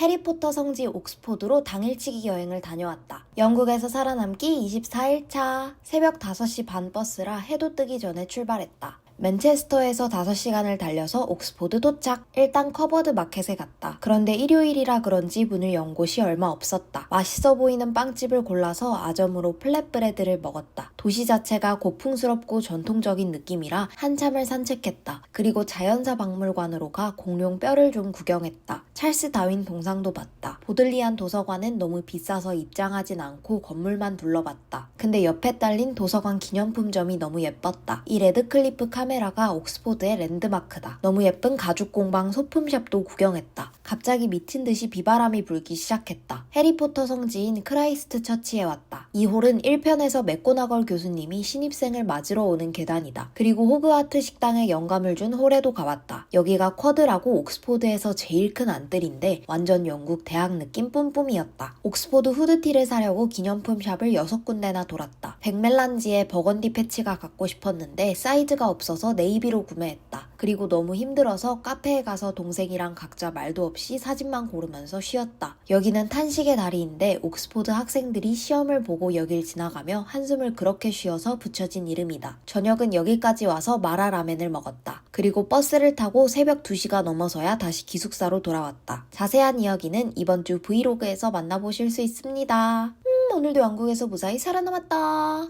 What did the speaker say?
해리포터 성지 옥스포드로 당일치기 여행을 다녀왔다. 영국에서 살아남기 24일차. 새벽 5시 반 버스라 해도 뜨기 전에 출발했다. 맨체스터에서 5시간을 달려서 옥스포드 도착. 일단 커버드 마켓에 갔다. 그런데 일요일이라 그런지 문을 연 곳이 얼마 없었다. 맛있어 보이는 빵집을 골라서 아점으로 플랫브레드를 먹었다. 도시 자체가 고풍스럽고 전통적인 느낌이라 한참을 산책했다. 그리고 자연사 박물관으로 가 공룡 뼈를 좀 구경했다. 찰스 다윈 동상도 봤다. 보들리안 도서관은 너무 비싸서 입장하진 않고 건물만 둘러봤다. 근데 옆에 딸린 도서관 기념품점이 너무 예뻤다. 이 레드클리프 카메라 가 옥스포드의 랜드마크다. 너무 예쁜 가죽 공방 소품샵도 구경했다. 갑자기 미친 듯이 비바람이 불기 시작했다. 해리포터 성지인 크라이스트 처치에 왔다. 이 홀은 1편에서 맥고나걸 교수님이 신입생을 맞으러 오는 계단이다. 그리고 호그와트 식당에 영감을 준 홀에도 가봤다. 여기가 쿼드라고 옥스포드에서 제일 큰 안뜰인데 완전 영국 대학 느낌 뿜뿜이었다. 옥스포드 후드티를 사려고 기념품 샵을 6군데나 돌았다. 백멜란지에 버건디 패치가 갖고 싶었는데 사이즈가 없어서 네이비로 구매했다. 그리고 너무 힘들어서 카페에 가서 동생이랑 각자 말도 없이 사진만 고르면서 쉬었다. 여기는 탄식의 다리인데 옥스포드 학생들이 시험을 보고 여길 지나가며 한숨을 그렇게 쉬어서 붙여진 이름이다. 저녁은 여기까지 와서 마라 라멘을 먹었다. 그리고 버스를 타고 새벽 2시가 넘어서야 다시 기숙사로 돌아왔다. 자세한 이야기는 이번 주 브이로그에서 만나보실 수 있습니다. 음, 오늘도 영국에서 무사히 살아남았다.